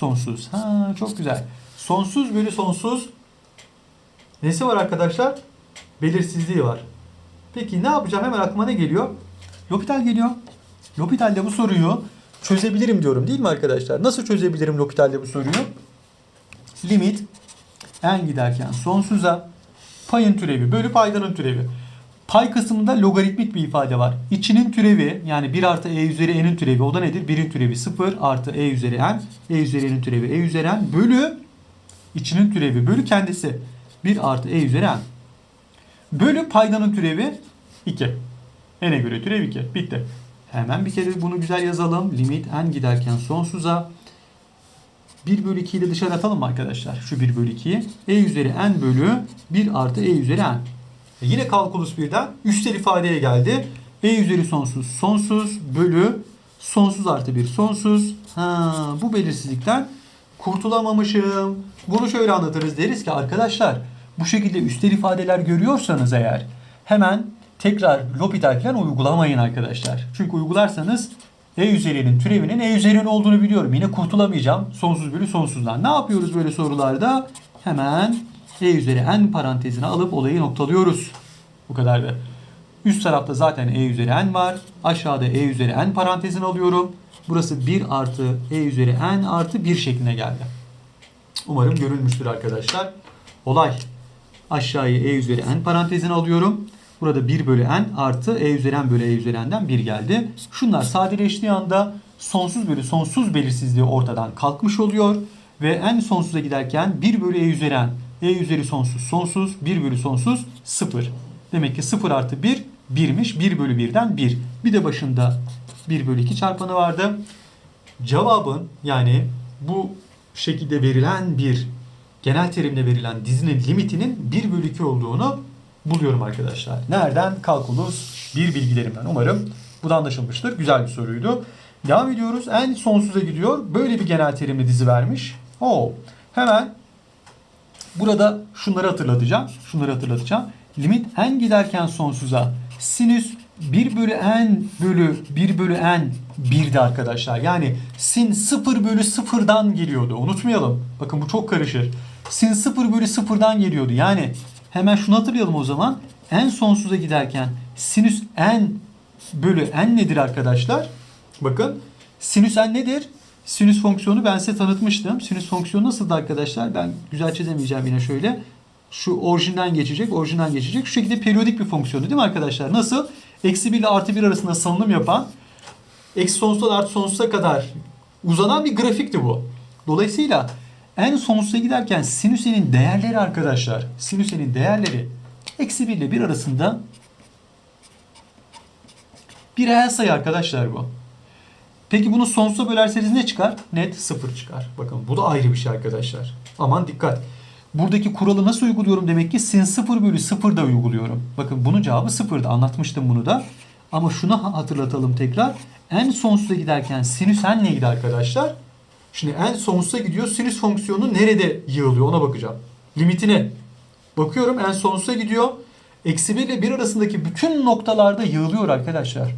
Sonsuz. Ha çok güzel. Sonsuz bölü sonsuz. Nesi var arkadaşlar? Belirsizliği var. Peki ne yapacağım? Hemen aklıma ne geliyor? L'Hopital geliyor. L'Hopital'de bu soruyu çözebilirim diyorum değil mi arkadaşlar? Nasıl çözebilirim L'Hopital'de bu soruyu? Limit n giderken sonsuza payın türevi bölü paydanın türevi. Pay kısmında logaritmik bir ifade var. İçinin türevi yani 1 artı e üzeri n'in türevi o da nedir? 1'in türevi 0 artı e üzeri n. e üzeri n'in türevi e üzeri n bölü içinin türevi bölü kendisi. 1 artı e üzeri n. Bölü paydanın türevi 2. N'e göre türev 2. Bitti. Hemen bir kere bunu güzel yazalım. Limit n giderken sonsuza 1 bölü 2'yi de dışarı atalım mı arkadaşlar? Şu 1 bölü 2'yi. E üzeri n bölü 1 artı e üzeri n. E Yine kalkulus birden üstel ifadeye geldi. E üzeri sonsuz sonsuz bölü sonsuz artı 1 sonsuz. Ha, bu belirsizlikten kurtulamamışım. Bunu şöyle anlatırız deriz ki arkadaşlar bu şekilde üstel ifadeler görüyorsanız eğer hemen tekrar L'Hopital falan uygulamayın arkadaşlar. Çünkü uygularsanız E üzerinin türevinin E üzerinin olduğunu biliyorum. Yine kurtulamayacağım sonsuz bölü sonsuzdan. Ne yapıyoruz böyle sorularda? Hemen E üzeri n parantezine alıp olayı noktalıyoruz. Bu kadar da. Üst tarafta zaten E üzeri n var. Aşağıda E üzeri n parantezini alıyorum. Burası 1 artı E üzeri n artı 1 şekline geldi. Umarım görülmüştür arkadaşlar. Olay. Aşağıya E üzeri n parantezini alıyorum. Burada 1 bölü n artı E üzeri n bölü E üzeri n'den 1 geldi. Şunlar sadeleştiği anda sonsuz bölü sonsuz belirsizliği ortadan kalkmış oluyor. Ve n sonsuza giderken 1 bölü E üzeri n. E üzeri sonsuz sonsuz 1 bölü sonsuz 0. Demek ki 0 artı 1 1'miş. 1 bölü 1'den 1. Bir de başında 1 bölü 2 çarpanı vardı. Cevabın yani bu şekilde verilen bir genel terimle verilen dizinin limitinin 1 bölü 2 olduğunu buluyorum arkadaşlar. Nereden? Kalkulus bir bilgilerimden. Umarım bu da anlaşılmıştır. Güzel bir soruydu. Devam ediyoruz. En sonsuza gidiyor. Böyle bir genel terimli dizi vermiş. Oo. Hemen burada şunları hatırlatacağım. Şunları hatırlatacağım. Limit n giderken sonsuza sinüs 1 bölü n bölü 1 bölü n 1'di arkadaşlar. Yani sin 0 bölü 0'dan geliyordu. Unutmayalım. Bakın bu çok karışır. Sin 0 bölü 0'dan geliyordu. Yani hemen şunu hatırlayalım o zaman. n sonsuza giderken sinüs n bölü n nedir arkadaşlar? Bakın sinüs n nedir? Sinüs fonksiyonu ben size tanıtmıştım. Sinüs fonksiyonu nasıldı arkadaşlar? Ben güzel çizemeyeceğim yine şöyle. Şu orijinden geçecek, orijinden geçecek. Şu şekilde periyodik bir fonksiyonu değil mi arkadaşlar? Nasıl? Eksi 1 ile artı 1 arasında salınım yapan, eksi sonsuzdan artı sonsuza kadar uzanan bir grafikti bu. Dolayısıyla en sonsuza giderken sinüsenin değerleri arkadaşlar, sinüsenin değerleri eksi 1 ile 1 arasında bir reel sayı arkadaşlar bu. Peki bunu sonsuza bölerseniz ne çıkar? Net 0 çıkar. Bakın bu da ayrı bir şey arkadaşlar. Aman dikkat. Buradaki kuralı nasıl uyguluyorum demek ki sin 0 bölü 0 da uyguluyorum. Bakın bunun cevabı 0'da anlatmıştım bunu da. Ama şunu hatırlatalım tekrar. En sonsuza giderken sinüs n neydi arkadaşlar? Şimdi en sonsuza gidiyor. Sinüs fonksiyonu nerede yığılıyor ona bakacağım. Limitine. Bakıyorum en sonsuza gidiyor. Eksi 1 ile 1 arasındaki bütün noktalarda yığılıyor arkadaşlar.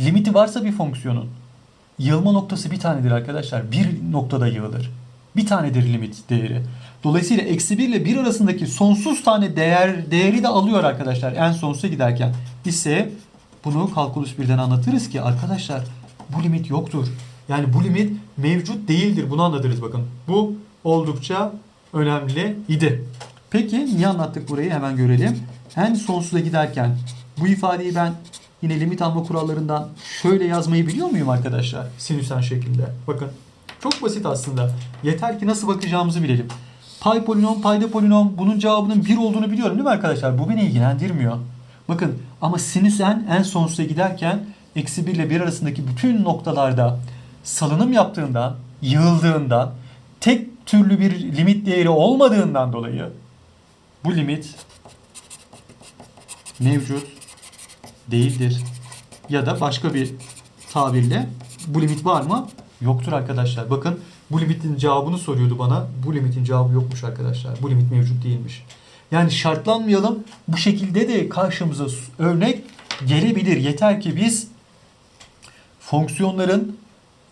Limiti varsa bir fonksiyonun yığılma noktası bir tanedir arkadaşlar. Bir noktada yığılır. Bir tanedir limit değeri. Dolayısıyla eksi 1 ile 1 arasındaki sonsuz tane değer değeri de alıyor arkadaşlar en sonsuza giderken. Ise bunu kalkulus birden anlatırız ki arkadaşlar bu limit yoktur. Yani bu limit mevcut değildir. Bunu anlatırız bakın. Bu oldukça önemli idi. Peki niye anlattık burayı hemen görelim. En sonsuza giderken bu ifadeyi ben yine limit alma kurallarından şöyle yazmayı biliyor muyum arkadaşlar? Sinüsen şeklinde. Bakın çok basit aslında. Yeter ki nasıl bakacağımızı bilelim. Pay polinom, payda polinom bunun cevabının 1 olduğunu biliyorum değil mi arkadaşlar? Bu beni ilgilendirmiyor. Bakın ama sinüs n en sonsuza giderken eksi 1 ile 1 arasındaki bütün noktalarda salınım yaptığından, yığıldığından, tek türlü bir limit değeri olmadığından dolayı bu limit mevcut değildir. Ya da başka bir tabirle bu limit var mı? Yoktur arkadaşlar. Bakın bu limitin cevabını soruyordu bana. Bu limitin cevabı yokmuş arkadaşlar. Bu limit mevcut değilmiş. Yani şartlanmayalım. Bu şekilde de karşımıza örnek gelebilir. Yeter ki biz fonksiyonların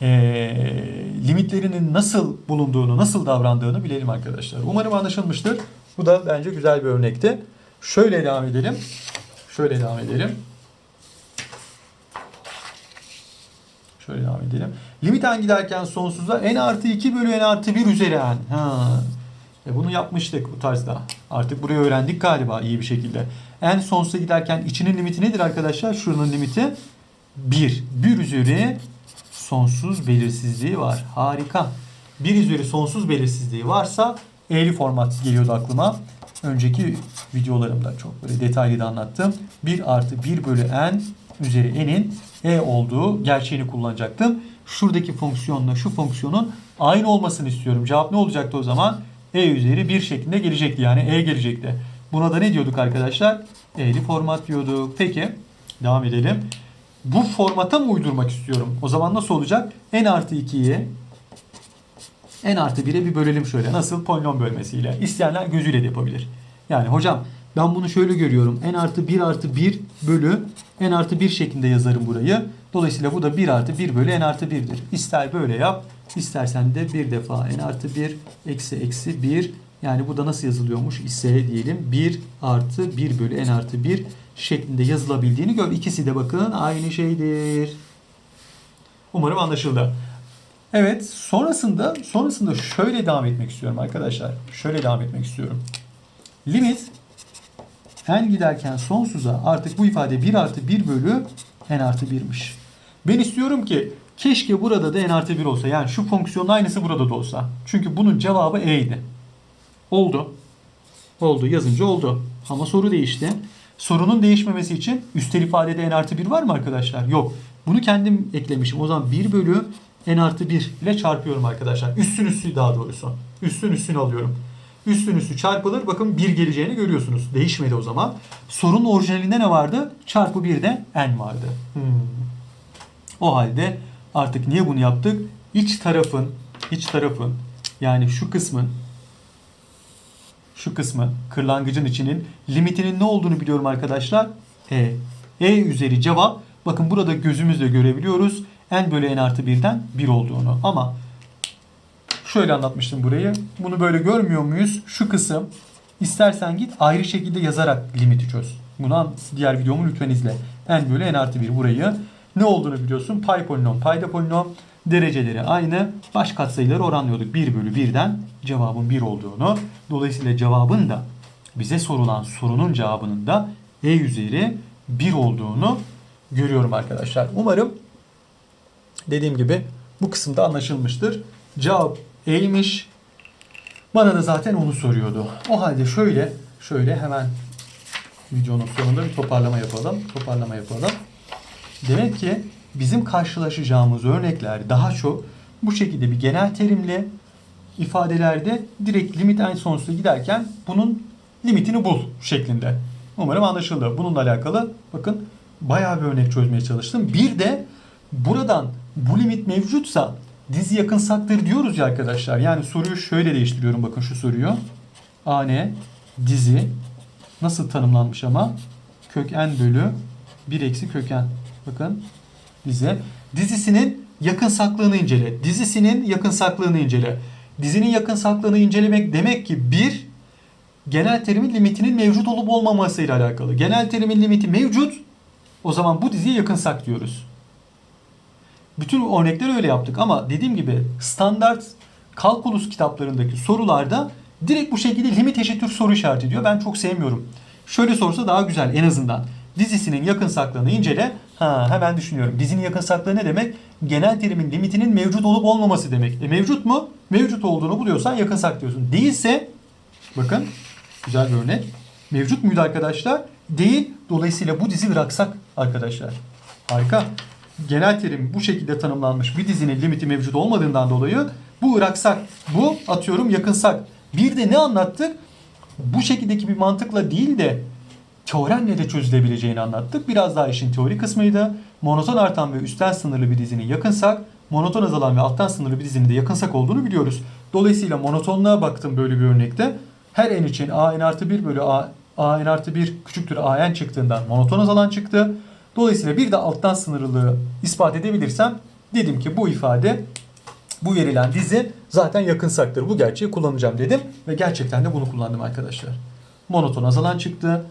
eee, limitlerinin nasıl bulunduğunu, nasıl davrandığını bilelim arkadaşlar. Umarım anlaşılmıştır. Bu da bence güzel bir örnekti. Şöyle devam edelim. Şöyle devam edelim. Şöyle devam edelim. Limitten giderken sonsuza n artı 2 bölü n artı 1 üzeri n. Ha. E bunu yapmıştık bu tarzda. Artık burayı öğrendik galiba iyi bir şekilde. n sonsuza giderken içinin limiti nedir arkadaşlar? Şuranın limiti 1. 1 üzeri sonsuz belirsizliği var. Harika. 1 üzeri sonsuz belirsizliği varsa eğri format geliyordu aklıma. Önceki videolarımda çok böyle detaylı da anlattım. 1 artı 1 bölü n üzeri n'in e olduğu gerçeğini kullanacaktım. Şuradaki fonksiyonla şu fonksiyonun aynı olmasını istiyorum. Cevap ne olacaktı o zaman? e üzeri 1 şeklinde gelecekti. Yani e gelecekti. Buna da ne diyorduk arkadaşlar? Eğri format diyorduk. Peki devam edelim. Bu formata mı uydurmak istiyorum? O zaman nasıl olacak? n artı 2'yi n artı 1'e bir bölelim şöyle. Nasıl? Polinom bölmesiyle. İsteyenler gözüyle de yapabilir. Yani hocam ben bunu şöyle görüyorum. n artı 1 artı 1 bölü n artı 1 şeklinde yazarım burayı. Dolayısıyla bu da 1 artı 1 bölü n artı 1'dir. İster böyle yap. istersen de bir defa n artı 1 eksi eksi 1 yani bu da nasıl yazılıyormuş ise diyelim 1 artı 1 bölü n artı 1 şeklinde yazılabildiğini gör. İkisi de bakın aynı şeydir. Umarım anlaşıldı. Evet, sonrasında sonrasında şöyle devam etmek istiyorum arkadaşlar. Şöyle devam etmek istiyorum. Limit n giderken sonsuza artık bu ifade 1 artı 1 bölü n artı 1'miş. Ben istiyorum ki keşke burada da n artı 1 olsa. Yani şu fonksiyonun aynısı burada da olsa. Çünkü bunun cevabı e'ydi. Oldu. Oldu. Yazınca oldu. Ama soru değişti. Sorunun değişmemesi için üstel ifadede n artı 1 var mı arkadaşlar? Yok. Bunu kendim eklemişim. O zaman 1 bölü n artı 1 ile çarpıyorum arkadaşlar. Üstün üstü daha doğrusu. Üstün üstünü alıyorum. Üstün üstü çarpılır. Bakın 1 geleceğini görüyorsunuz. Değişmedi o zaman. Sorunun orijinalinde ne vardı? Çarpı 1'de n vardı. Hmm. O halde artık niye bunu yaptık? İç tarafın, iç tarafın yani şu kısmın şu kısmı kırlangıcın içinin limitinin ne olduğunu biliyorum arkadaşlar. E. E üzeri cevap. Bakın burada gözümüzle görebiliyoruz. N bölü N artı 1'den 1 olduğunu. Ama şöyle anlatmıştım burayı. Bunu böyle görmüyor muyuz? Şu kısım istersen git ayrı şekilde yazarak limiti çöz. Bunu diğer videomu lütfen izle. N bölü N artı 1 burayı. Ne olduğunu biliyorsun. Pay polinom, payda polinom dereceleri aynı. Baş katsayıları oranlıyorduk. 1 bölü 1'den cevabın 1 olduğunu. Dolayısıyla cevabın da bize sorulan sorunun cevabının da E üzeri 1 olduğunu görüyorum arkadaşlar. Umarım dediğim gibi bu kısımda anlaşılmıştır. Cevap E'ymiş. Bana da zaten onu soruyordu. O halde şöyle şöyle hemen videonun sonunda bir toparlama yapalım. Toparlama yapalım. Demek ki bizim karşılaşacağımız örnekler daha çok bu şekilde bir genel terimli ifadelerde direkt limit en sonsuza giderken bunun limitini bul şeklinde. Umarım anlaşıldı. Bununla alakalı bakın bayağı bir örnek çözmeye çalıştım. Bir de buradan bu limit mevcutsa dizi yakınsaktır diyoruz ya arkadaşlar. Yani soruyu şöyle değiştiriyorum bakın şu soruyu. A ne? Dizi nasıl tanımlanmış ama? Kök n bölü 1 eksi kök n. Bakın dizi. Dizisinin yakınsaklığını incele. Dizisinin yakınsaklığını incele. Dizinin yakınsaklığını incelemek demek ki bir genel terimin limitinin mevcut olup olmamasıyla alakalı. Genel terimin limiti mevcut. O zaman bu diziye yakınsak diyoruz. Bütün örnekleri öyle yaptık ama dediğim gibi standart kalkulus kitaplarındaki sorularda direkt bu şekilde limit eşittir soru işareti diyor. Ben çok sevmiyorum. Şöyle sorsa daha güzel en azından. Dizisinin yakınsaklığını incele. Ha, hemen düşünüyorum. Dizinin yakınsaklığı ne demek? Genel terimin limitinin mevcut olup olmaması demek. E, mevcut mu? Mevcut olduğunu buluyorsan yakınsak diyorsun. Değilse bakın güzel bir örnek. Mevcut muydu arkadaşlar? Değil. Dolayısıyla bu dizi bıraksak arkadaşlar. Harika. Genel terim bu şekilde tanımlanmış bir dizinin limiti mevcut olmadığından dolayı bu ıraksak, bu atıyorum yakınsak. Bir de ne anlattık? Bu şekildeki bir mantıkla değil de teoremle de çözülebileceğini anlattık. Biraz daha işin teori kısmıydı. Monoton artan ve üstten sınırlı bir dizinin yakınsak, monoton azalan ve alttan sınırlı bir dizinin de yakınsak olduğunu biliyoruz. Dolayısıyla monotonluğa baktım böyle bir örnekte. Her n için a n artı 1 bölü a, a n artı 1 küçüktür a n çıktığından monoton azalan çıktı. Dolayısıyla bir de alttan sınırlılığı ispat edebilirsem Dedim ki bu ifade bu verilen dizi zaten yakınsaktır. Bu gerçeği kullanacağım dedim ve gerçekten de bunu kullandım arkadaşlar. Monoton azalan çıktı.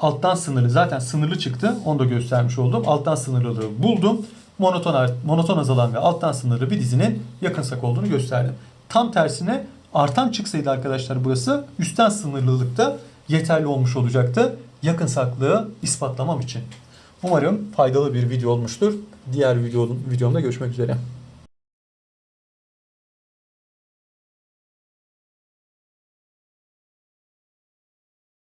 Alttan sınırlı zaten sınırlı çıktı. Onu da göstermiş oldum. Alttan sınırlılığı buldum. Monoton monoton azalan ve alttan sınırlı bir dizinin yakınsak olduğunu gösterdim. Tam tersine artan çıksaydı arkadaşlar burası üstten sınırlılıkta yeterli olmuş olacaktı. Yakınsaklığı ispatlamam için. Umarım faydalı bir video olmuştur. Diğer videonun, videomda görüşmek üzere.